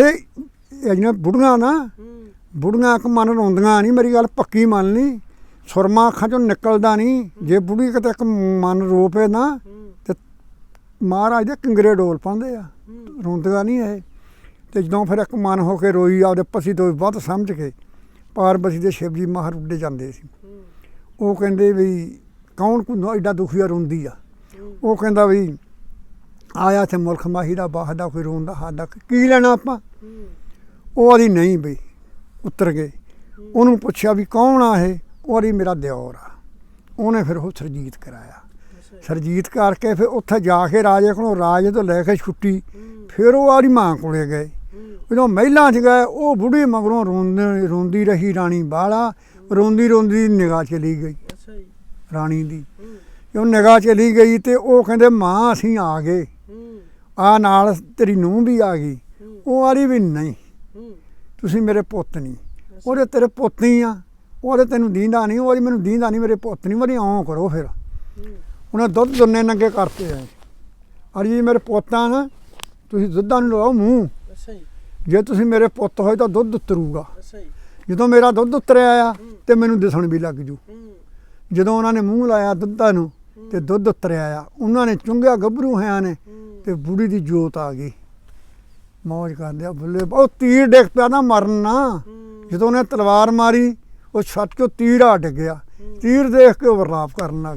ਇਹ ਇਹ ਜਿਹੜੀਆਂ ਬੁੜੀਆਂ ਨਾ ਬੁੜੀਆਂ ਇੱਕ ਮਨ ਰੋਂਦੀਆਂ ਨਹੀਂ ਮੇਰੀ ਗੱਲ ਪੱਕੀ ਮੰਨ ਲਈ। ਸੁਰਮਾ ਅੱਖਾਂ ਚੋਂ ਨਿਕਲਦਾ ਨਹੀਂ ਜੇ ਬੁੜੀ ਕਿਤੇ ਇੱਕ ਮਨ ਰੋ ਪਏ ਨਾ, ਤੇ ਮਹਾਰਾਜ ਦੇ ਕਿੰਗਰੇ ਡੋਲ ਪਾਉਂਦੇ ਆ। ਰੋਂਦੀਆਂ ਨਹੀਂ ਇਹ। ਤੇ ਜਦੋਂ ਫਿਰ ਇੱਕ ਮਨ ਹੋ ਕੇ ਰੋਈ, ਆਪਦੇ ਪਤੀ ਤੋਂ ਵੱਧ ਸਮਝ ਕੇ ਪਾਰਬਤੀ ਦੇ ਸ਼ਿਵ ਜੀ ਮਾਹਰ ਉੱਡੇ ਜਾਂਦੇ ਸੀ। ਉਹ ਕਹਿੰਦੇ ਵੀ ਕੌਣ ਕੋ ਐਡਾ ਦੁਖੀਆ ਰੋਂਦੀ ਆ। ਉਹ ਕਹਿੰਦਾ ਵੀ ਆਇਆ ਤੇ ਮੁਲਕ ਮਾਹੀ ਦਾ ਬਾਹਦਾ ਕੋਈ ਰੋਂਦਾ, ਸਾਡਾ ਕੀ ਲੈਣਾ ਆਪਾਂ? ਉਹ ਆਦੀ ਨਹੀਂ ਬਈ ਉਤਰ ਗਏ। ਉਹਨੂੰ ਪੁੱਛਿਆ ਵੀ ਕੌਣ ਆ ਇਹ? ਉਹ ਆਦੀ ਮੇਰਾ ਦਿਓਰ ਆ। ਉਹਨੇ ਫਿਰ ਉਹ ਸਰਜੀਤ ਕਰਾਇਆ। ਸਰਜੀਤ ਕਰਕੇ ਫਿਰ ਉੱਥੇ ਜਾ ਕੇ ਰਾਜੇ ਕੋਲੋਂ ਰਾਜੇ ਤੋਂ ਲੈ ਕੇ ਛੁੱਟੀ। ਫਿਰ ਉਹ ਆਦੀ ਮਾਂ ਕੋਲੇ ਗਏ। ਜਦੋਂ ਮਹਿਲਾਂ 'ਚ ਗਏ ਉਹ ਬੁੜੀ ਮਗਰੋਂ ਰੋਂਦੀ ਰੋਂਦੀ ਰਹੀ ਰਾਣੀ ਬਾਲਾ। ਰੋਂਦੀ ਰੋਂਦੀ ਨਿਗਾਹ ਚਲੀ ਗਈ। ਰਾਣੀ ਦੀ। ਉਹ ਨਿਗਾਹ ਚਲੀ ਗਈ ਤੇ ਉਹ ਕਹਿੰਦੇ ਮਾਂ ਅਸੀਂ ਆ ਗਏ। ਆ ਨਾਲ ਤੇਰੀ ਨੂੰਹ ਵੀ ਆ ਗਈ। ਉਹ ਆਦੀ ਵੀ ਨਹੀਂ। ਤੁਸੀਂ ਮੇਰੇ ਪੁੱਤ ਨਹੀਂ। ਉਹਦੇ ਤੇਰੇ ਪੁੱਤ ਹੀ ਆ। ਉਹਦੇ ਤੈਨੂੰ ਦੀਂਦਾ ਨਹੀਂ। ਉਹ ਮੈਨੂੰ ਦੀਂਦਾ ਨਹੀਂ ਮੇਰੇ ਪੁੱਤ ਨਹੀਂ। ਮੇਰੀ ਆਉਂ ਕਰੋ ਫਿਰ। ਉਹਨੇ ਦੁੱਧ ਦੁੰਨੇ ਨੰਗੇ ਕਰਤੇ ਆ। ਅਰੇ ਜੀ ਮੇਰੇ ਪੋਤਾ ਨਾ ਤੁਸੀਂ ਦੁੱਧਾਂ ਨੂੰ ਲਾਓ ਮੂੰਹ। ਅੱਛਾ ਜੀ। ਜੇ ਤੁਸੀਂ ਮੇਰੇ ਪੁੱਤ ਹੋਏ ਤਾਂ ਦੁੱਧ ਉਤਰੂਗਾ। ਅੱਛਾ ਜੀ। ਜਦੋਂ ਮੇਰਾ ਦੁੱਧ ਉਤਰਿਆ ਆ ਤੇ ਮੈਨੂੰ ਦਿਸਣ ਵੀ ਲੱਗ ਜੂ। ਜਦੋਂ ਉਹਨਾਂ ਨੇ ਮੂੰਹ ਲਾਇਆ ਦੁੱਧਾਂ ਨੂੰ ਤੇ ਦੁੱਧ ਉਤਰਿਆ ਆ। ਉਹਨਾਂ ਨੇ ਚੁੰਗਿਆ ਗੱਭਰੂ ਹੋਇਆਂ ਨੇ ਤੇ ਬੁੜੀ ਦੀ ਜੋਤ ਆ ਗਈ। ਮੌਜ ਕਰਦੇ ਆ ਬੁੱਲੇ ਉਹ ਤੀਰ ਡਿੱਗ ਪਿਆ ਨਾ ਮਰਨ ਨਾ ਜਦੋਂ ਉਹਨੇ ਤਲਵਾਰ ਮਾਰੀ ਉਹ ਛੱਤ ਚੋਂ ਤੀਰ ਆ ਡਿੱਗਿਆ ਤੀਰ ਦੇਖ ਕੇ ਉਹ ਵਰਲਾਪ ਕਰਨ ਲੱਗ